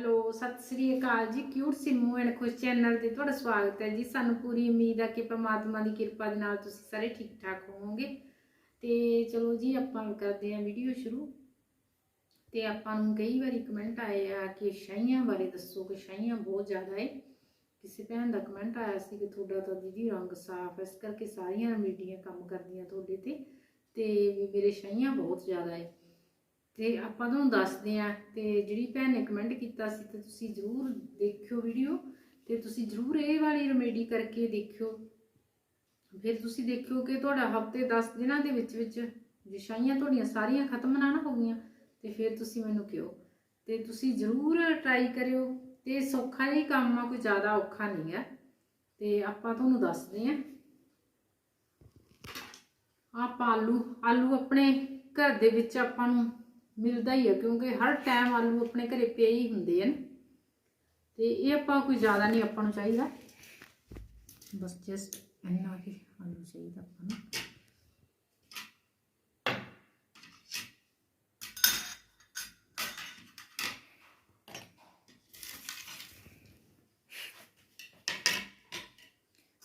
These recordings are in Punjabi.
ਹੈਲੋ, ਸਤਿ ਸ੍ਰੀ ਅਕਾਲ ਜੀ। Cute Simmu and Khush channel ਤੇ ਤੁਹਾਡਾ ਸਵਾਗਤ ਹੈ ਜੀ। ਸਾਨੂੰ ਪੂਰੀ ਉਮੀਦ ਹੈ ਕਿ ਪ੍ਰਮਾਤਮਾ ਦੀ ਕਿਰਪਾ ਦੇ ਨਾਲ ਤੁਸੀਂ ਸਾਰੇ ਠੀਕ ਠਾਕ ਹੋਵੋਗੇ। ਤੇ ਚਲੋ ਜੀ, ਆਪਾਂ ਕਰਦੇ ਹਾਂ ਵੀਡੀਓ ਸ਼ੁਰੂ। ਤੇ ਆਪਾਂ ਨੂੰ ਕਈ ਵਾਰੀ ਕਮੈਂਟ ਆਏ ਆ ਕਿ ਸ਼ਾਈਆਂ ਬਾਰੇ ਦੱਸੋ, ਕਿ ਸ਼ਾਈਆਂ ਬਹੁਤ ਜ਼ਿਆਦਾ ਹੈ ਕਿਸੇ ਭੈਣ ਦਾ ਕਮੈਂਟ ਆਇਆ ਸੀ ਕਿ ਤੁਹਾਡਾ ਤਾਂ ਦੀਦੀ ਰੰਗ ਸਾਫ਼ ਹੈ। ਇਸ ਕਰਕੇ ਸਾਰੀਆਂ ਰਮੀਡੀਆਂ ਕੰਮ ਕਰਦੀਆਂ ਤੁਹਾਡੇ ਤੇ। ਤੇ ਵੀ ਮੇਰੇ ਸ਼ਾਈਆਂ ਬਹੁਤ ਜ਼ਿਆਦਾ ਹੈ ਤੇ ਆਪਾਂ ਤੁਹਾਨੂੰ ਦੱਸਦੇ ਆ ਤੇ ਜਿਹੜੀ ਭੈਣ ਨੇ ਕਮੈਂਟ ਕੀਤਾ ਸੀ ਤੇ ਤੁਸੀਂ ਜਰੂਰ ਦੇਖਿਓ ਵੀਡੀਓ ਤੇ ਤੁਸੀਂ ਜਰੂਰ ਇਹ ਵਾਲੀ ਰੈਮੇਡੀ ਕਰਕੇ ਦੇਖਿਓ। ਫਿਰ ਤੁਸੀਂ ਦੇਖਿਓ ਕਿ ਤੁਹਾਡਾ ਹਫ਼ਤੇ 10 ਦਿਨਾਂ ਦੇ ਵਿੱਚ ਵਿੱਚ ਵਿਸ਼ਾਈਆਂ ਤੁਹਾਡੀਆਂ ਸਾਰੀਆਂ ਖਤਮ ਨਾ ਨਾ ਹੋ ਗਈਆਂ ਤੇ ਫਿਰ ਤੁਸੀਂ ਮੈਨੂੰ ਕਿਹੋ। ਤੇ ਤੁਸੀਂ ਜਰੂਰ ਟਰਾਈ ਕਰਿਓ ਤੇ ਸੌਖਾ ਹੀ ਕੰਮ ਆ, ਕੋਈ ਜ਼ਿਆਦਾ ਔਖਾ ਨਹੀਂ ਹੈ। ਤੇ ਆਪਾਂ ਤੁਹਾਨੂੰ ਦੱਸਦੇ ਆ ਆਪਾਂ ਆਲੂ ਆਲੂ ਆਪਣੇ ਘਰ ਦੇ ਵਿੱਚ ਆਪਾਂ ਨੂੰ ਮਿਲਦਾ ਹੀ ਹੈ ਕਿਉਂਕਿ ਹਰ ਟਾਈਮ ਆਲੂ ਆਪਣੇ ਘਰੇ ਪਏ ਹੀ ਹੁੰਦੇ ਹਨ ਤੇ ਇਹ ਆਪਾਂ ਕੋਈ ਜ਼ਿਆਦਾ ਨਹੀਂ ਆਪਾਂ ਨੂੰ ਚਾਹੀਦਾ। ਬਸ ਜਸਟ ਇੰਨਾ ਹੀ ਆਲੂ ਚਾਹੀਦਾ ਆਪਾਂ ਨੂੰ।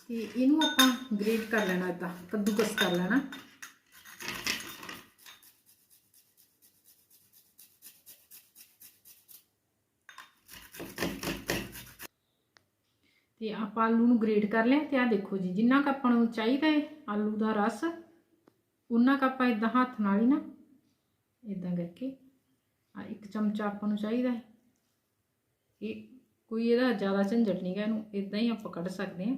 ਤੇ ਇਹਨੂੰ ਆਪਾਂ ਗ੍ਰੇਟ ਕਰ ਲੈਣਾ ਇਦਾਂ ਕੱਦੂਕਸ ਕਰ ਲੈਣਾ। ਤੇ ਆਪਾਂ ਆਲੂ ਨੂੰ ਗ੍ਰੇਟ ਕਰ ਲਿਆ ਤੇ ਆ ਦੇਖੋ ਜੀ, ਜਿੰਨਾ ਕ ਆਪਾਂ ਨੂੰ ਚਾਹੀਦਾ ਹੈ ਆਲੂ ਦਾ ਰਸ ਉਹਨਾਂ ਕ ਆਪਾਂ ਇਦਾਂ ਹੱਥ ਨਾਲ ਹੀ ਨਾ ਇਦਾਂ ਕਰਕੇ ਆ ਇੱਕ ਚਮਚਾ ਆਪਾਂ ਨੂੰ ਚਾਹੀਦਾ ਹੈ। ਇਹ ਕੋਈ ਇਹਦਾ ਜ਼ਿਆਦਾ ਝੰਜਟ ਨਹੀਂਗਾ ਇਹਨੂੰ ਇਦਾਂ ਹੀ ਆਪਾਂ ਕੱਢ ਸਕਦੇ ਹਾਂ।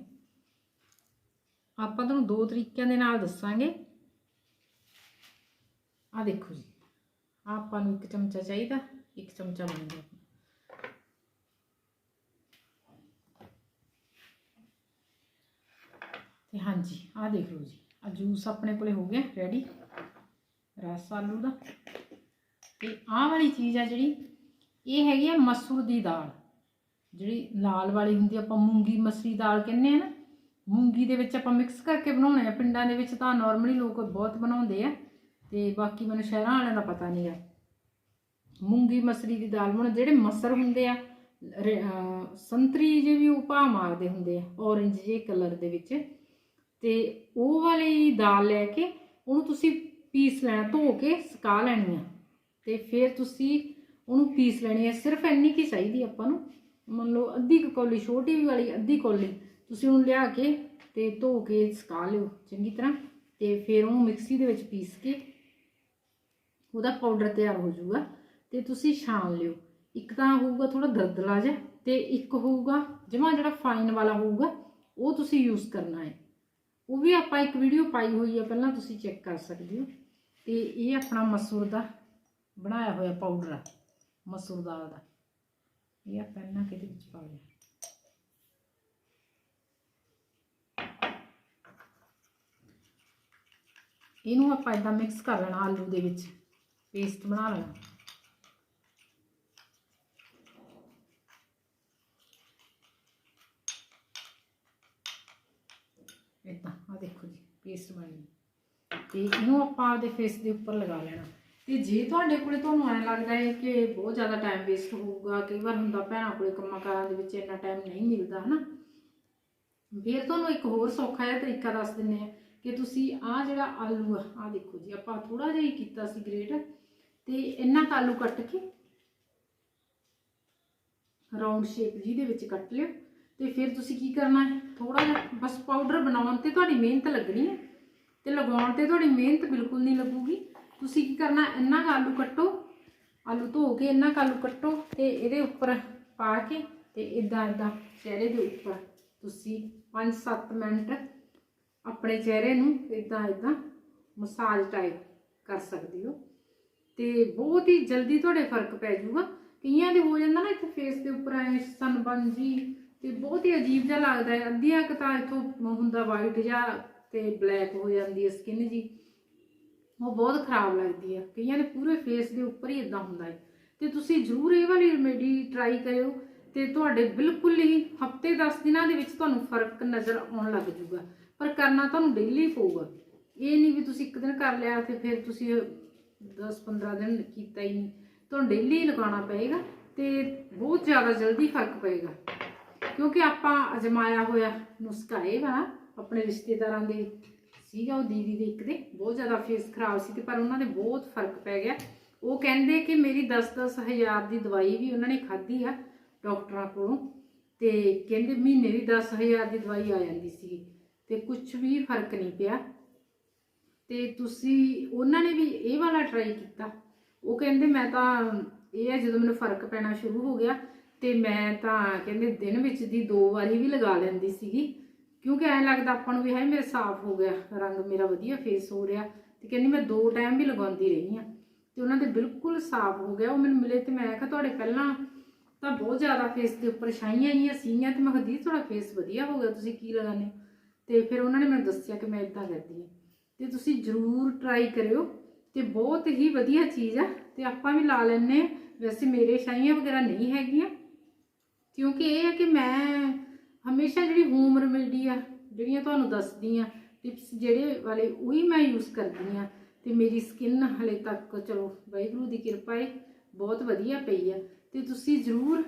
ਆਪਾਂ ਤੁਹਾਨੂੰ ਦੋ ਤਰੀਕਿਆਂ ਦੇ ਨਾਲ ਦੱਸਾਂਗੇ। ਆ ਦੇਖੋ ਜੀ ਆਪਾਂ ਨੂੰ ਇੱਕ ਚਮਚਾ ਚਾਹੀਦਾ, ਇੱਕ ਚਮਚਾ ਬਣ ਗਿਆ। ਤੇ ਹਾਂਜੀ, ਆਹ ਦੇਖ ਲਓ ਜੀ। ਆ ਜੂਸ ਆਪਣੇ ਕੋਲੇ ਹੋ ਗਿਆ ਰੈਡੀ ਰਸ ਆਲੂ ਦਾ। ਤੇ ਆਹ ਵਾਲੀ ਚੀਜ਼ ਆ ਜਿਹੜੀ, ਇਹ ਹੈਗੀ ਆ ਮਸੂਰ ਦੀ ਦਾਲ। ਜਿਹੜੀ ਲਾਲ ਵਾਲੀ ਹੁੰਦੀ ਆਪਾਂ ਮੂੰਗੀ ਮਸਰੀ ਦਾਲ ਕਹਿੰਦੇ ਆ ਨਾ। ਮੂੰਗੀ ਦੇ ਵਿੱਚ ਆਪਾਂ ਮਿਕਸ ਕਰਕੇ ਬਣਾਉਣੇ ਆ। ਪਿੰਡਾਂ ਦੇ ਵਿੱਚ ਤਾਂ ਨਾਰਮਲੀ ਲੋਕ ਬਹੁਤ ਬਣਾਉਂਦੇ ਆ। ਤੇ ਬਾਕੀ ਮੈਨੂੰ ਸ਼ਹਿਰਾਂ ਵਾਲਿਆਂ ਦਾ ਪਤਾ ਨਹੀਂ ਆ। ਮੂੰਗੀ ਮਸਰੀ ਦੀ ਦਾਲ ਬਣ ਜਿਹੜੇ ਮਸਰ ਹੁੰਦੇ ਆ, ਰੇ- ਸੰਤਰੀ ਜਿਹੇ ਵੀ ਉਹ ਭਾ ਮਾਰਦੇ ਹੁੰਦੇ ਆ ਔਰੇਂਜ ਜਿਹੇ ਕਲਰ ਦੇ ਵਿੱਚ। ਤੇ ਉਹ ਵਾਲੀ ਦਾਲ ਲੈ ਕੇ ਉਹਨੂੰ ਤੁਸੀਂ ਪੀਸ ਲੈਣਾ ਧੋ ਕੇ ਸੁਕਾ ਲੈਣੀ ਆ। ਤੇ ਫਿਰ ਤੁਸੀਂ ਉਹਨੂੰ ਪੀਸ ਲੈਣੀ ਹੈ ਸਿਰਫ ਇੰਨੀ ਕੀ ਚਾਹੀਦੀ ਆਪਾਂ ਨੂੰ। ਮੰਨ ਲਓ ਅੱਧੀ ਕੁ ਕੌਲੀ, ਛੋਟੀ ਵਾਲੀ ਅੱਧੀ ਕੌਲੀ ਤੁਸੀਂ ਉਹਨੂੰ ਲਿਆ ਕੇ ਤੇ ਧੋ ਕੇ ਸੁਕਾ ਲਿਓ ਚੰਗੀ ਤਰ੍ਹਾਂ। ਤੇ ਫਿਰ ਉਹਨੂੰ ਮਿਕਸੀ ਦੇ ਵਿੱਚ ਪੀਸ ਕੇ ਉਹਦਾ ਪਾਊਡਰ ਤਿਆਰ ਹੋ ਜਾਊਗਾ ਤੇ ਤੁਸੀਂ ਛਾਣ ਲਿਓ। ਇੱਕ ਤਾਂ ਹੋਊਗਾ ਥੋੜਾ ਦਰਦਲਾ ਜਿਹਾ ਤੇ ਇੱਕ ਹੋਊਗਾ ਜਮਾ ਜਿਹੜਾ ਫਾਈਨ ਵਾਲਾ ਹੋਊਗਾ, ਉਹ ਤੁਸੀਂ ਯੂਜ਼ ਕਰਨਾ ਹੈ। ਉਹ ਵੀ ਆਪਾਂ ਇੱਕ ਵੀਡੀਓ ਪਾਈ ਹੋਈ ਹੈ ਪਹਿਲਾਂ ਤੁਸੀਂ ਚੈੱਕ ਕਰ ਸਕਦੇ ਹੋ। ਤੇ ਇਹ ਆਪਣਾ ਮਸੂਰ ਦਾ ਬਣਾਇਆ ਹੋਇਆ ਪਾਊਡਰ ਆ, ਮਸੂਰ ਦਾਲ ਦਾ। ਇਹ ਆਪਾਂ ਇਹਨਾਂ ਕਿਤੇ ਵਿੱਚ ਪਾ ਲਿਆ? ਇਹਨੂੰ ਆਪਾਂ ਇਦਾਂ ਮਿਕਸ ਕਰ ਲੈਣਾ ਆਲੂ ਦੇ ਵਿੱਚ ਪੇਸਟ ਬਣਾ ਲੈਣਾ। ਇਦਾਂ ਪੇਸਟ ਬਣ। ਗਈ ਤੇ ਇਹਨੂੰ ਆਪਾਂ ਆਪਦੇ ਫੇਸ ਦੇ ਉੱਪਰ ਲਗਾ ਲੈਣਾ। ਤੇ ਜੇ ਤੁਹਾਡੇ ਕੋਲੇ ਤੁਹਾਨੂੰ ਐਂ ਲੱਗਦਾ ਹੈ ਕਿ ਬਹੁਤ ਜ਼ਿਆਦਾ ਟਾਈਮ ਵੇਸਟ ਹੋਊਗਾ, ਕਈ ਵਾਰ ਹੁੰਦਾ ਭੈਣਾਂ ਕੋਲੇ ਕੰਮਾਂ ਕਾਰਾਂ ਦੇ ਵਿੱਚ ਇੰਨਾ ਟਾਈਮ ਨਹੀਂ ਮਿਲਦਾ, ਹਨਾ? ਫਿਰ ਤੁਹਾਨੂੰ ਇੱਕ ਹੋਰ ਸੌਖਾ ਜਿਹਾ ਤਰੀਕਾ ਦੱਸ ਦਿੰਨੇ ਆ ਕਿ ਤੁਸੀਂ ਆਹ ਜਿਹੜਾ ਆਲੂ ਆ, ਆਹ ਦੇਖੋ ਜੀ, ਆਪਾਂ ਥੋੜਾ ਜਿਹਾ ਹੀ ਕੀਤਾ ਸੀ ਗ੍ਰੇਟ। ਤੇ ਇੰਨਾ ਕੁ ਆਲੂ ਕੱਟ ਕੇ ਰਾਉਂਡ ਸ਼ੇਪ ਜੀ ਦੇ ਵਿੱਚ ਕੱਟ ਲਿਓ। ਤੇ ਫਿਰ ਤੁਸੀਂ ਕੀ ਕਰਨਾ ਹੈ? ਥੋੜਾ ਜਿਹਾ ਬਸ ਪਾਊਡਰ ਬਣਾਉਣ ਤੇ ਤੁਹਾਡੀ ਮਿਹਨਤ ਲੱਗਣੀ ਹੈ ਤੇ ਲਗਾਉਣ ਤੇ ਤੁਹਾਡੀ ਮਿਹਨਤ ਬਿਲਕੁਲ ਨਹੀਂ ਲੱਗੂਗੀ। ਤੁਸੀਂ ਕੀ ਕਰਨਾ, ਇੰਨਾ ਕੁ ਆਲੂ ਕੱਟੋ, ਆਲੂ ਧੋ ਕੇ ਇੰਨਾ ਕੁ ਆਲੂ ਕੱਟੋ ਤੇ ਇਹਦੇ ਉੱਪਰ ਪਾ ਕੇ ਤੇ ਇਦਾਂ ਇਦਾਂ ਚਿਹਰੇ ਦੇ ਉੱਪਰ ਤੁਸੀਂ 5-7 ਮਿੰਟ ਆਪਣੇ ਚਿਹਰੇ ਨੂੰ ਇਦਾਂ ਇਦਾਂ ਮਸਾਜ ਟਾਈਪ ਕਰ ਸਕਦੇ ਹੋ। ਤੇ ਬਹੁਤ ਹੀ ਜਲਦੀ ਤੁਹਾਡੇ ਫ਼ਰਕ ਪੈ ਜਾਊਗਾ। ਕਈਆਂ ਦੇ ਹੋ ਜਾਂਦਾ ਨਾ ਇੱਥੇ ਫੇਸ ਦੇ ਉੱਪਰ ਐ ਸਨਬਨ ਜੀ ਤੇ ਬਹੁਤ ਹੀ ਅਜੀਬ ਜਿਹਾ ਲੱਗਦਾ ਹੈ। ਅੱਧੀਆਂ ਕੁ ਤਾਂ ਇਥੋਂ ਹੁੰਦਾ ਵਾਈਟ ਜਾਂ ਤੇ ਬਲੈਕ ਹੋ ਜਾਂਦੀ ਹੈ ਸਕਿਨ ਜੀ। ਉਹ ਬਹੁਤ ਖਰਾਬ ਲੱਗਦੀ ਹੈ। ਕਈਆਂ ਦੇ ਪੂਰੇ ਫੇਸ ਦੇ ਉੱਪਰ ਹੀ ਇਦਾਂ ਹੁੰਦਾ ਹੈ। ਤੇ ਤੁਸੀਂ ਜ਼ਰੂਰ ਇਹ ਵਾਲੀ ਰੈਮੇਡੀ ਟਰਾਈ ਕਰਿਓ ਤੇ ਤੁਹਾਡੇ ਬਿਲਕੁਲ ਹੀ ਹਫ਼ਤੇ 10 ਦਿਨਾਂ ਦੇ ਵਿੱਚ ਤੁਹਾਨੂੰ ਫ਼ਰਕ ਨਜ਼ਰ ਆਉਣ ਲੱਗ ਜੂਗਾ ਪਰ ਕਰਨਾ ਤੁਹਾਨੂੰ ਡੇਲੀ ਪਊਗਾ। ਇਹ ਨਹੀਂ ਵੀ ਤੁਸੀਂ ਇੱਕ ਦਿਨ ਕਰ ਲਿਆ ਤੇ ਫਿਰ ਤੁਸੀਂ 10 15 ਦਿਨ ਕੀਤਾ ਹੀ ਨਹੀਂ। ਤੁਹਾਨੂੰ ਡੇਲੀ ਲਗਾਉਣਾ ਪਏਗਾ ਤੇ ਬਹੁਤ ਜ਼ਿਆਦਾ ਜਲਦੀ ਫ਼ਰਕ ਪਏਗਾ। ਕਿਉਂਕਿ ਆਪਾਂ ਅਜਮਾਇਆ ਹੋਇਆ ਨੁਸਖਾ ਇਹ ਵਾ, ਆਪਣੇ ਰਿਸ਼ਤੇਦਾਰਾਂ ਦੇ ਸੀਗਾ, ਉਹ ਦੀਦੀ ਦੇ ਇੱਕ ਦੇ, ਬਹੁਤ ਜ਼ਿਆਦਾ ਫੇਸ ਖਰਾਬ ਸੀ ਤੇ ਪਰ ਉਹਨਾਂ ਦੇ ਬਹੁਤ ਫ਼ਰਕ ਪੈ ਗਿਆ। ਉਹ ਕਹਿੰਦੇ ਕਿ ਮੇਰੀ 10-10 ਹਜ਼ਾਰ ਦੀ ਦਵਾਈ ਵੀ ਉਹਨਾਂ ਨੇ ਖਾਧੀ ਆ ਡਾਕਟਰਾਂ ਕੋਲੋਂ ਤੇ ਕਹਿੰਦੇ ਮਹੀਨੇ ਦੀ 10000 ਦੀ ਦਵਾਈ ਆ ਜਾਂਦੀ ਸੀ ਤੇ ਕੁਝ ਵੀ ਫ਼ਰਕ ਨਹੀਂ ਪਿਆ। ਤੇ ਤੁਸੀਂ, ਉਹਨਾਂ ਨੇ ਵੀ ਇਹ ਵਾਲਾ ਟਰਾਈ ਕੀਤਾ। ਉਹ ਕਹਿੰਦੇ ਮੈਂ ਤਾਂ, ਇਹ ਹੈ ਜਦੋਂ ਮੈਨੂੰ ਫ਼ਰਕ ਪੈਣਾ ਸ਼ੁਰੂ ਹੋ ਗਿਆ ਤੇ ਮੈਂ ਤਾਂ ਕਹਿੰਦੇ ਦਿਨ ਵਿੱਚ ਦੀ ਦੋ ਵਾਰੀ ਵੀ ਲਗਾ ਲੈਂਦੀ ਸੀਗੀ। ਕਿਉਂਕਿ ਐਂ ਲੱਗਦਾ ਆਪਾਂ ਨੂੰ ਵੀ ਹੈ ਮੇਰਾ ਸਾਫ਼ ਹੋ ਗਿਆ, ਰੰਗ ਮੇਰਾ ਵਧੀਆ ਫੇਸ ਹੋ ਰਿਹਾ। ਤੇ ਕਹਿੰਦੀ ਮੈਂ ਦੋ ਟਾਈਮ ਵੀ ਲਗਾਉਂਦੀ ਰਹੀ ਆ ਤੇ ਉਹਨਾਂ ਦੇ ਬਿਲਕੁਲ ਸਾਫ਼ ਹੋ ਗਿਆ, ਉਹ ਮੈਨੂੰ ਮਿਲੇ ਤੇ ਮੈਂ ਕਿਹਾ ਤੁਹਾਡੇ ਪਹਿਲਾਂ ਤਾਂ ਬਹੁਤ ਜ਼ਿਆਦਾ ਫੇਸ ਦੇ ਉੱਪਰ ਛਾਈਆਂ ਆਈਆਂ ਸੀਗੀਆਂ ਤੇ ਮੈਂ ਕਿਹਾ ਦੀ ਤੁਹਾਡਾ ਫੇਸ ਵਧੀਆ ਹੋ ਗਿਆ, ਤੁਸੀਂ ਕੀ ਲਗਾਉਂਦੇ ਹੋ? ਤੇ ਫਿਰ ਉਹਨਾਂ ਨੇ ਮੈਨੂੰ ਦੱਸਿਆ ਕਿ ਮੈਂ ਇਦਾਂ ਕਰਦੀ ਹਾਂ। ਤੇ ਤੁਸੀਂ ਜ਼ਰੂਰ ਟਰਾਈ ਕਰਿਓ ਤੇ ਬਹੁਤ ਹੀ ਵਧੀਆ ਚੀਜ਼ ਆ। ਤੇ ਆਪਾਂ ਵੀ ਲਾ ਲੈਨੇ ਆਂ। ਵੈਸੇ ਮੇਰੇ ਛਾਈਆਂ ਵਗੈਰਾ ਨਹੀਂ ਹੈਗੀਆਂ। ਕਿਉਂਕਿ ਇਹ ਹੈ ਕਿ ਮੈਂ ਹਮੇਸ਼ਾ ਜਿਹੜੀ ਹੋਮ ਰੈਮੇਡੀ ਆ, ਜਿਹੜੀਆਂ ਤੁਹਾਨੂੰ ਦੱਸਦੀ ਆ ਟਿਪਸ ਜਿਹੜੇ ਵਾਲੇ ਉਹੀ ਮੈਂ ਯੂਜ਼ ਕਰਦੀ ਆ। ਤੇ ਮੇਰੀ ਸਕਿਨ ਹਲੇ ਤੱਕ ਚਲੋ ਵਾਹਿਗੁਰੂ ਦੀ ਕਿਰਪਾ ਹੈ ਬਹੁਤ ਵਧੀਆ ਪਈ ਆ। ਤੇ ਤੁਸੀਂ ਜ਼ਰੂਰ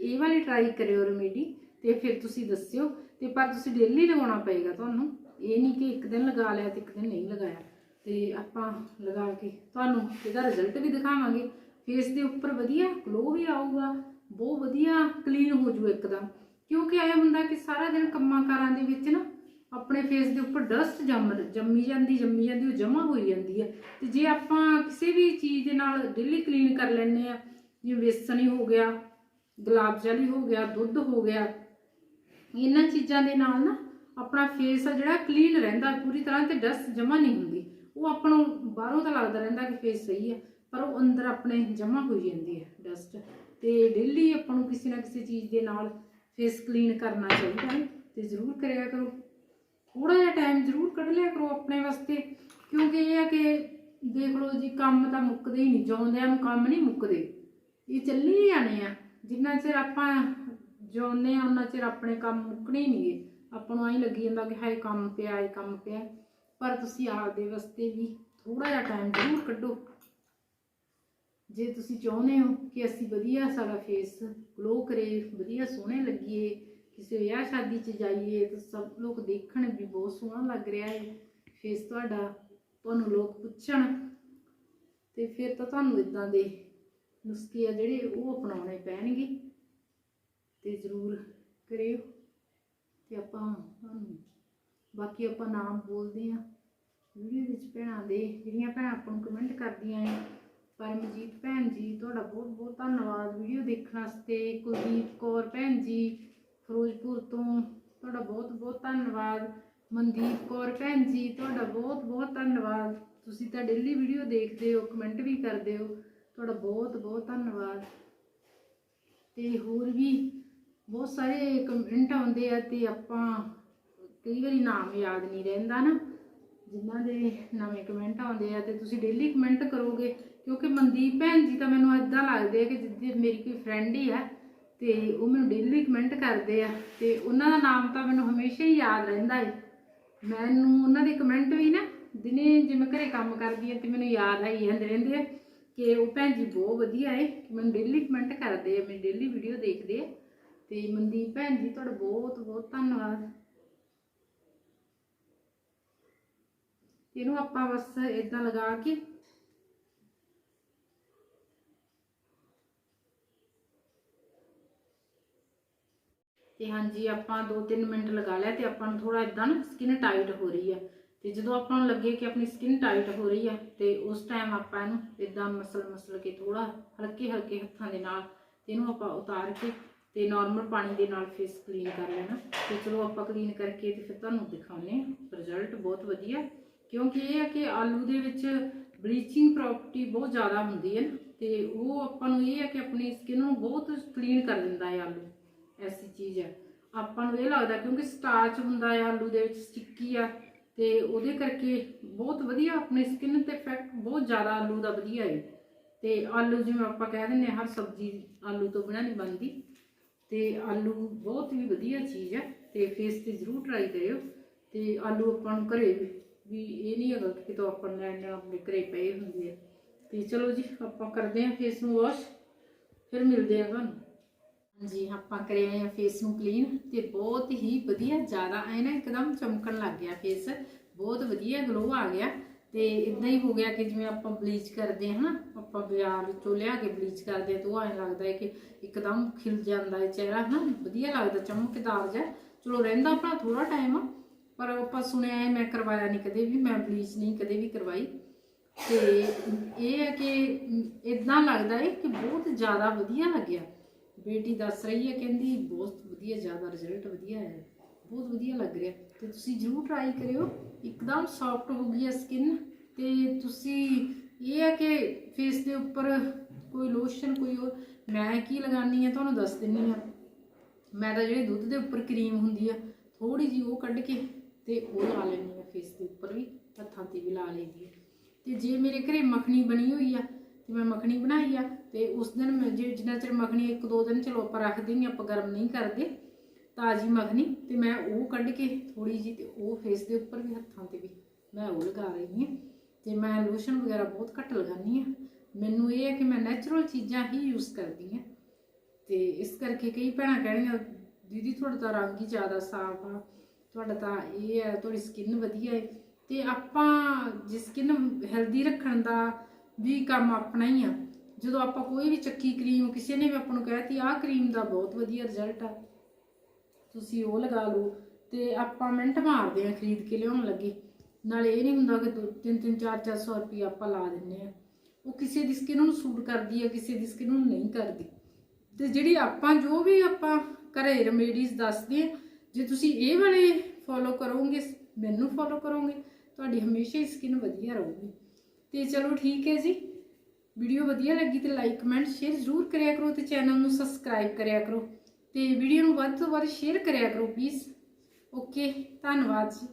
ਇਹ ਵਾਲੀ ਟਰਾਈ ਕਰਿਓ ਰੈਮੇਡੀ ਤੇ ਫਿਰ ਤੁਸੀਂ ਦੱਸਿਓ। ਤੇ ਪਰ ਤੁਸੀਂ ਡੇਲੀ ਲਗਾਉਣਾ ਪਏਗਾ ਤੁਹਾਨੂੰ। ਇਹ ਨਹੀਂ ਕਿ ਇੱਕ ਦਿਨ ਲਗਾ ਲਿਆ ਤੇ ਇੱਕ ਦਿਨ ਨਹੀਂ ਲਗਾਇਆ। ਤੇ ਆਪਾਂ ਲਗਾ ਕੇ ਤੁਹਾਨੂੰ ਇਹਦਾ ਰਿਜ਼ਲਟ ਵੀ ਦਿਖਾਵਾਂਗੇ। ਫੇਸ ਦੇ ਉੱਪਰ ਵਧੀਆ ਗਲੋ ਵੀ ਆਊਗਾ। ਬਹੁਤ ਵਧੀਆ ਕਲੀਨ ਹੋ ਜੂ ਇੱਕਦਮ। ਕਿਉਂਕਿ ਐ ਹੁੰਦਾ ਕਿ ਸਾਰਾ ਦਿਨ ਕੰਮਾਂ ਕਾਰਾਂ ਦੇ ਵਿੱਚ ਨਾ ਆਪਣੇ ਫੇਸ ਦੇ ਉੱਪਰ ਡਸਟ ਜੰਮ ਜੰਮੀ ਜਾਂਦੀ ਜੰਮੀ ਜਾਂਦੀ, ਉਹ ਜਮਾ ਹੋਈ ਜਾਂਦੀ ਹੈ। ਤੇ ਜੇ ਆਪਾਂ ਕਿਸੇ ਵੀ ਚੀਜ਼ ਦੇ ਨਾਲ ਡੇਲੀ ਕਲੀਨ ਕਰ ਲੈਂਦੇ ਆ ਜਿਵੇਂ ਵੇਸਣ ਹੀ ਹੋ ਗਿਆ, ਗੁਲਾਬ ਜਲ ਹੋ ਗਿਆ, ਦੁੱਧ ਹੋ ਗਿਆ, ਇਹਨਾਂ ਚੀਜ਼ਾਂ ਦੇ ਨਾਲ ਨਾ ਆਪਣਾ ਫੇਸ ਆ ਜਿਹੜਾ ਕਲੀਨ ਰਹਿੰਦਾ, ਪੂਰੀ ਤਰ੍ਹਾਂ ਤੇ ਡਸਟ ਜਮਾ ਨਹੀਂ ਹੁੰਦੀ। ਉਹ ਆਪਾਂ ਨੂੰ ਬਾਹਰੋਂ ਤਾਂ ਲੱਗਦਾ ਰਹਿੰਦਾ ਕਿ ਫੇਸ ਸਹੀ ਹੈ, ਪਰ ਉਹ ਅੰਦਰ ਆਪਣੇ ਜਮਾ ਹੋਈ ਜਾਂਦੀ ਹੈ ਡਸਟ ਤੇ ਡੇਲੀ ਆਪਾਂ ਨੂੰ ਕਿਸੇ ਨਾ ਕਿਸੇ ਚੀਜ਼ ਦੇ ਨਾਲ ਫੇਸ ਕਲੀਨ ਕਰਨਾ ਚਾਹੀਦਾ ਹੈ ਤੇ ਜ਼ਰੂਰ ਕਰਿਆ ਕਰੋ। ਥੋੜਾ ਜਿਹਾ ਟਾਈਮ ਜ਼ਰੂਰ ਕੱਢ ਲਿਆ ਕਰੋ ਆਪਣੇ ਵਾਸਤੇ, ਕਿਉਂਕਿ ਇਹ ਹੈ ਕਿ ਦੇਖ ਲਓ ਜੀ, ਕੰਮ ਤਾਂ ਮੁੱਕਦੇ ਹੀ ਨਹੀਂ, ਜਿਉਂਦਿਆਂ ਨੂੰ ਕੰਮ ਨਹੀਂ ਮੁੱਕਦੇ। ਇਹ ਚੱਲੀ ਹੀ ਜਾਣੇ ਆ। ਜਿੰਨਾ ਚਿਰ ਆਪਾਂ ਜਿਉਂਦੇ ਆ ਉਹਨਾਂ ਚਿਰ ਆਪਣੇ ਕੰਮ ਮੁੱਕਣੇ ਹੀ ਨਹੀਂਗੇ ਆਪਾਂ ਨੂੰ ਐਂ ਲੱਗੀ ਜਾਂਦਾ ਕਿ ਹਾਏ, ਕੰਮ ਪਿਆ, ਇਹ ਕੰਮ ਪਿਆ। ਪਰ ਤੁਸੀਂ ਆਪਦੇ ਵਾਸਤੇ ਵੀ ਥੋੜਾ ਜਿਹਾ ਟਾਈਮ ਜ਼ਰੂਰ ਕੱਢੋ। ਜੇ ਤੁਸੀਂ ਚਾਹੁੰਦੇ ਹੋ ਕਿ ਅਸੀਂ ਵਧੀਆ ਸਾਡਾ ਫੇਸ ਗਲੋ ਕਰੇ, ਵਧੀਆ ਸੋਹਣੇ ਲੱਗੀਏ, ਕਿਸੇ ਵਿਆਹ ਸ਼ਾਦੀ 'ਚ ਜਾਈਏ, ਤਾਂ ਸਭ ਲੋਕ ਦੇਖਣ ਵੀ ਬਹੁਤ ਸੋਹਣਾ ਲੱਗ ਰਿਹਾ ਹੈ। ਫੇਸ ਤੁਹਾਡਾ, ਤੁਹਾਨੂੰ ਲੋਕ ਪੁੱਛਣ। ਤੇ ਫਿਰ ਤਾਂ ਤੁਹਾਨੂੰ ਇਦਾਂ ਦੇ ਨੁਸਖੇ ਆ ਜਿਹੜੇ ਉਹ ਅਪਣਾਉਣੇ ਪੈਣਗੇ। ਤੇ ਜ਼ਰੂਰ ਕਰਿਓ। ਤੇ ਆਪਾਂ ਤੁਹਾਨੂੰ ਬਾਕੀ ਆਪਾਂ ਨਾਮ ਬੋਲਦੇ ਆ ਵੀਡੀਓ ਵਿੱਚ ਭੈਣਾਂ ਦੇ, ਜਿਹੜੀਆਂ ਭੈਣਾਂ ਆਪਾਂ ਨੂੰ ਕਮੈਂਟ ਕਰਦੀਆਂ ਆ ਪਰਮਜੀਤ, ਭੈਣ ਜੀ, ਤੁਹਾਡਾ ਬਹੁਤ ਬਹੁਤ ਧੰਨਵਾਦ। ਵੀਡੀਓ ਦੇਖਣ ਵਾਸਤੇ ਕੁਲਦੀਪ ਕੌਰ, ਭੈਣ ਜੀ, ਫਿਰੋਜ਼ਪੁਰ ਤੋਂ ਤੁਹਾਡਾ ਬਹੁਤ ਬਹੁਤ ਧੰਨਵਾਦ। ਮਨਦੀਪ ਕੌਰ, ਭੈਣ ਜੀ, ਤੁਹਾਡਾ ਬਹੁਤ ਬਹੁਤ ਧੰਨਵਾਦ। ਤੁਸੀਂ ਤਾਂ ਡੇਲੀ ਵੀਡੀਓ ਦੇਖਦੇ ਹੋ ਕਮੈਂਟ ਵੀ ਕਰਦੇ ਹੋ। ਤੁਹਾਡਾ ਬਹੁਤ ਬਹੁਤ ਧੰਨਵਾਦ। ਤੇ ਹੋਰ ਵੀ ਬਹੁਤ ਸਾਰੇ ਕਮੈਂਟ ਆਉਂਦੇ ਆ ਤੇ ਆਪਾਂ ਕਈ ਵਾਰੀ ਨਾਮ ਯਾਦ ਨਹੀਂ ਰਹਿੰਦਾ ਨਾ। ਜਿਨ੍ਹਾਂ ਦੇ ਨਵੇਂ ਕਮੈਂਟ ਆਉਂਦੇ ਆ ਤੇ ਤੁਸੀਂ ਡੇਲੀ ਕਮੈਂਟ ਕਰੋਗੇ, ਕਿਉਂਕਿ ਮਨਦੀਪ ਭੈਣ ਜੀ ਤਾਂ ਮੈਨੂੰ ਇਦਾਂ ਲੱਗਦੇ ਆ ਕਿ ਜਿੱਦੀ ਮੇਰੀ ਕੋਈ ਫਰੈਂਡ ਹੀ ਆ ਤੇ ਉਹ ਮੈਨੂੰ ਡੇਲੀ ਕਮੈਂਟ ਕਰਦੇ ਆ ਤੇ ਉਹਨਾਂ ਦਾ ਨਾਮ ਤਾਂ ਮੈਨੂੰ ਹਮੇਸ਼ਾ ਹੀ ਯਾਦ ਰਹਿੰਦਾ ਹੈ ਮੈਨੂੰ ਉਹਨਾਂ ਦੇ ਕਮੈਂਟ ਵੀ ਨਾ ਦਿਨੇ ਜਿਵੇਂ ਘਰੇ ਕੰਮ ਕਰਦੀ ਆ ਤੇ ਮੈਨੂੰ ਯਾਦ ਆਈ ਜਾਂਦੇ ਰਹਿੰਦੇ ਆ ਕਿ ਉਹ ਭੈਣ ਜੀ ਬਹੁਤ ਵਧੀਆ ਹੈ ਕਿ ਮੈਨੂੰ ਡੇਲੀ ਕਮੈਂਟ ਕਰਦੇ ਆ, ਮੇਰੀ ਡੇਲੀ ਵੀਡੀਓ ਦੇਖਦੇ ਆ ਤੇ ਮਨਦੀਪ ਭੈਣ ਜੀ, ਤੁਹਾਡਾ ਬਹੁਤ ਬਹੁਤ ਧੰਨਵਾਦ। ਇਹਨੂੰ ਆਪਾਂ ਬਸ ਇਦਾਂ ਲਗਾ ਕੇ ਤੇ ਹਾਂਜੀ, ਆਪਾਂ 2-3 ਮਿੰਟ ਲਗਾ ਲਿਆ ਤੇ ਆਪਾਂ ਨੂੰ ਥੋੜਾ ਇਦਾਂ ਨਾ ਸਕਿਨ ਟਾਈਟ ਹੋ ਰਹੀ ਆ। ਤੇ ਜਦੋਂ ਆਪਾਂ ਨੂੰ ਲੱਗੇ ਕਿ ਆਪਣੀ ਸਕਿਨ ਟਾਈਟ ਹੋ ਰਹੀ ਆ, ਤੇ ਉਸ ਟਾਈਮ ਆਪਾਂ ਇਹਨੂੰ ਇਦਾਂ ਮਸਲ ਮਸਲ ਕੇ ਥੋੜਾ ਹਲਕੇ ਹਲਕੇ ਹੱਥਾਂ ਦੇ ਨਾਲ ਤੇ ਇਹਨੂੰ ਆਪਾਂ ਉਤਾਰ ਕੇ ਤੇ ਨਾਰਮਲ ਪਾਣੀ ਦੇ ਨਾਲ ਫੇਸ ਕਲੀਨ ਕਰ ਲੈਣਾ। ਤੇ ਚਲੋ ਆਪਾਂ ਕਲੀਨ ਕਰਕੇ ਤੇ ਫਿਰ ਤੁਹਾਨੂੰ ਦਿਖਾਉਨੇ ਆ ਰਿਜ਼ਲਟ ਬਹੁਤ ਵਧੀਆ। ਕਿਉਂਕਿ ਇਹ ਹੈ ਕਿ ਆਲੂ ਦੇ ਵਿੱਚ ਬਲੀਚਿੰਗ ਪ੍ਰੋਪਰਟੀ ਬਹੁਤ ਜ਼ਿਆਦਾ ਹੁੰਦੀ ਹੈ ਨਾ ਤੇ ਉਹ ਆਪਾਂ ਨੂੰ ਇਹ ਹੈ ਕਿ ਆਪਣੀ ਸਕਿਨ ਨੂੰ ਬਹੁਤ ਕਲੀਨ ਕਰ ਦਿੰਦਾ ਹੈ ਆਲੂ, ਐਸੀ ਚੀਜ਼ ਹੈ। ਆਪਾਂ ਨੂੰ ਇਹ ਲੱਗਦਾ ਕਿਉਂਕਿ ਸਟਾਰਚ ਹੁੰਦਾ ਹੈ, ਆਲੂ ਦੇ ਵਿੱਚ ਸਟਿੱਕੀ ਆ ਤੇ ਉਹਦੇ ਕਰਕੇ ਬਹੁਤ ਵਧੀਆ ਆਪਣੀ ਸਕਿਨ ਤੇ ਇਫੈਕਟ ਬਹੁਤ ਜ਼ਿਆਦਾ ਆਲੂ ਦਾ ਵਧੀਆ ਹੈ। ਤੇ ਆਲੂ ਜਿਵੇਂ ਆਪਾਂ ਕਹਿ ਦਿੰਦੇ ਹਾਂ, ਹਰ ਸਬਜ਼ੀ ਆਲੂ ਤੋਂ ਬਿਨਾਂ ਨਹੀਂ ਬਣਦੀ। ਤੇ ਆਲੂ ਬਹੁਤ ਹੀ ਵਧੀਆ ਚੀਜ਼ ਹੈ ਤੇ ਫੇਸ ਤੇ ਜ਼ਰੂਰ ਟਰਾਈ ਕਰਿਓ ਤੇ ਆਲੂ ਆਪਾਂ ਨੂੰ ਘਰੇ ਵੀ ਇਹ ਨਹੀਂ ਹੈਗਾ ਕਿ ਕਿਤੋਂ ਆਪਾਂ ਲੈਣ ਆਪਣੇ ਘਰੇ ਪਏ ਹੁੰਦੇ ਆ। ਤੇ ਚਲੋ ਜੀ, ਆਪਾਂ ਕਰਦੇ ਹਾਂ ਫੇਸ ਨੂੰ ਵਾਸ਼ ਫਿਰ ਮਿਲਦੇ ਆ ਤੁਹਾਨੂੰ। ਜੀ ਆਪਾਂ ਕਰਿਆ ਆ ਫੇਸ ਨੂੰ ਕਲੀਨ ਤੇ ਬਹੁਤ ਹੀ ਵਧੀਆ, ਜ਼ਿਆਦਾ ਐ ਨਾ ਇੱਕਦਮ ਚਮਕਣ ਲੱਗ ਗਿਆ ਫੇਸ ਬਹੁਤ ਵਧੀਆ ਗਲੋ ਆ ਗਿਆ। ਤੇ ਇਦਾਂ ਹੀ ਹੋ ਗਿਆ ਕਿ ਜਿਵੇਂ ਆਪਾਂ ਬਲੀਚ ਕਰਦੇ ਹਾਂ ਨਾ, ਆਪਾਂ ਬਾਜ਼ਾਰ ਵਿੱਚੋਂ ਲਿਆ ਕੇ ਬਲੀਚ ਕਰਦੇ ਹਾਂ ਤਾਂ ਉਹ ਐਂ ਲੱਗਦਾ ਹੈ ਕਿ ਇੱਕਦਮ ਖਿਲ ਜਾਂਦਾ ਹੈ ਚਿਹਰਾ, ਹਨਾ? ਵਧੀਆ ਲੱਗਦਾ, ਚਮਕਦਾਰ ਜਿਹਾ। ਚਲੋ ਰਹਿੰਦਾ ਆਪਣਾ ਥੋੜਾ ਟਾਈਮ ਪਰ ਆਪਾਂ ਸੁਣਿਆ ਹੈ, ਮੈਂ ਕਰਵਾਇਆ ਨਹੀਂ ਕਦੇ ਵੀ, ਮੈਂ ਬਲੀਚ ਨਹੀਂ ਕਦੇ ਵੀ ਕਰਵਾਈ। ਤੇ ਇਹ ਹੈ ਕਿ ਇਦਾਂ ਲੱਗਦਾ ਹੈ ਕਿ ਬਹੁਤ ਜ਼ਿਆਦਾ ਵਧੀਆ ਲੱਗਿਆ। ਬੇਟੀ ਦੱਸ ਰਹੀ ਹੈ, ਕਹਿੰਦੀ ਬਹੁਤ ਵਧੀਆ, ਜ਼ਿਆਦਾ ਰਿਜ਼ਲਟ ਵਧੀਆ ਹੈ। ਬਹੁਤ ਵਧੀਆ ਲੱਗ ਰਿਹਾ। ਤੇ ਤੁਸੀਂ ਜ਼ਰੂਰ ਟਰਾਈ ਕਰਿਓ। ਇੱਕਦਮ ਸੌਫਟ ਹੋ ਗਈ ਹੈ ਸਕਿਨ ਤੇ ਤੁਸੀਂ ਇਹ ਹੈ ਕਿ ਫੇਸ ਦੇ ਉੱਪਰ ਕੋਈ ਲੋਸ਼ਨ ਕੋਈ ਹੋਰ ਮੈਂ ਕੀ ਲਗਾਨੀ ਹੈ ਤੁਹਾਨੂੰ ਦੱਸ ਦਿੰਨੀ ਆ ਮੈਂ ਤਾਂ ਜਿਹੜੀ ਦੁੱਧ ਦੇ ਉੱਪਰ ਕਰੀਮ ਹੁੰਦੀ ਆ ਥੋੜੀ ਜੀ ਉਹ ਕੱਢ ਕੇ ਤੇ ਉਹ ਲਾ ਲੈਣੀ ਆ ਫੇਸ ਦੇ ਉੱਪਰ ਵੀ, ਹੱਥਾਂ ਤੇ ਵੀ ਲਾ ਲਈਦੀ ਆ। ਤੇ ਜੇ ਮੇਰੇ ਘਰੇ ਮੱਖਣੀ ਬਣੀ ਹੋਈ ਆ, ਤੇ ਮੈਂ ਮੱਖਣੀ ਬਣਾਈ ਆ, ਤੇ ਉਸ ਦਿਨ ਮੈਂ ਜੇ ਜਿੰਨਾ ਚਿਰ ਮੱਖਣੀ ਇੱਕ ਦੋ ਦਿਨ ਚਲੋ ਆਪਾਂ ਰੱਖਦੇ ਨਹੀਂ ਆਪਾਂ ਗਰਮ ਨਹੀਂ ਕਰਦੇ, ਤਾਜ਼ੀ ਮੱਖਣੀ, ਤੇ ਮੈਂ ਉਹ ਕੱਢ ਕੇ ਥੋੜੀ ਜੀ ਤੇ ਉਹ ਫੇਸ ਦੇ ਉੱਪਰ ਵੀ ਹੱਥਾਂ ਤੇ ਵੀ ਮੈਂ ਉਹ ਲਗਾ ਰਹੀ ਹਾਂ ਤੇ ਮੈਂ ਲੋਸ਼ਨ ਵਗੈਰਾ ਬਹੁਤ ਘੱਟ ਲਗਾਉਂਦੀ ਆ। ਮੈਨੂੰ ਇਹ ਹੈ ਕਿ ਮੈਂ ਨੈਚੁਰਲ ਚੀਜ਼ਾਂ ਹੀ ਯੂਜ਼ ਕਰਦੀ ਹਾਂ ਤੇ ਇਸ ਕਰਕੇ ਕਈ ਭੈਣਾਂ ਕਹਿਣੀਆਂ, ਦੀਦੀ, ਤੁਹਾਡਾ ਤਾਂ ਰੰਗ ਹੀ ਜ਼ਿਆਦਾ ਸਾਫ਼ ਆ ਤੁਹਾਡਾ ਤਾਂ ਇਹ ਹੈ, ਤੁਹਾਡੀ ਸਕਿਨ ਵਧੀਆ ਹੈ। ਤੇ ਆਪਾਂ ਜੇ ਸਕਿਨ ਹੈਲਦੀ ਰੱਖਣ ਦਾ ਵੀ ਕੰਮ ਆਪਣਾ ਹੀ ਆ, ਜਦੋਂ ਆਪਾਂ ਕੋਈ ਵੀ ਚੱਕੀ ਕਰੀਮ ਕਿਸੇ ਨੇ ਵੀ ਆਪਾਂ ਨੂੰ ਕਹਿਤੀ, ਆਹ ਕਰੀਮ ਦਾ ਬਹੁਤ ਵਧੀਆ ਰਿਜ਼ਲਟ ਆ। ਤੁਸੀਂ ਉਹ ਲਗਾ ਲਓ ਤੇ ਆਪਾਂ ਮਿੰਟ ਮਾਰਦੇ ਆ ਖਰੀਦ ਕੇ ਲਿਆਉਣ ਲੱਗੇ। ਨਾਲੇ ਇਹ ਨਹੀਂ ਹੁੰਦਾ ਕਿ 3 3 4 400 ਰੁਪਏ ਆਪਾਂ ਲਾ ਦਿੰਨੇ ਆ। ਉਹ ਕਿਸੇ ਦੀ ਸਕਿਨ ਨੂੰ ਸੂਟ ਕਰਦੀ ਹੈ ਕਿਸੇ ਦੀ ਸਕਿਨ ਨੂੰ ਨਹੀਂ ਕਰਦੀ। ਤੇ ਜਿਹੜੀ ਆਪਾਂ, ਜੋ ਵੀ ਆਪਾਂ ਘਰੇ ਰੈਮੇਡੀਜ਼ ਦੱਸਦੇ ਆ ਜੇ ਤੁਸੀਂ ਇਹ ਵਾਲੇ ਫੋਲੋ ਕਰੋਗੇ, ਮੈਨੂੰ ਫੋਲੋ ਕਰੋਗੇ, ਤੁਹਾਡੀ ਹਮੇਸ਼ਾ ਹੀ ਸਕਿਨ ਵਧੀਆ ਰਹੂਗੀ। ਤੇ ਚਲੋ ਠੀਕ ਹੈ ਜੀ। ਵੀਡੀਓ ਵਧੀਆ ਲੱਗੀ ਤੇ ਲਾਈਕ ਕਮੈਂਟ ਸ਼ੇਅਰ ਜ਼ਰੂਰ ਕਰਿਆ ਕਰੋ ਤੇ ਚੈਨਲ ਨੂੰ ਸਬਸਕ੍ਰਾਈਬ ਕਰਿਆ ਕਰੋ। ਤੇ ਵੀਡੀਓ ਨੂੰ ਵੱਧ ਤੋਂ ਵੱਧ ਸ਼ੇਅਰ ਕਰਿਆ ਕਰੋ ਪਲੀਜ਼ ਓਕੇ ਧੰਨਵਾਦ ਜੀ।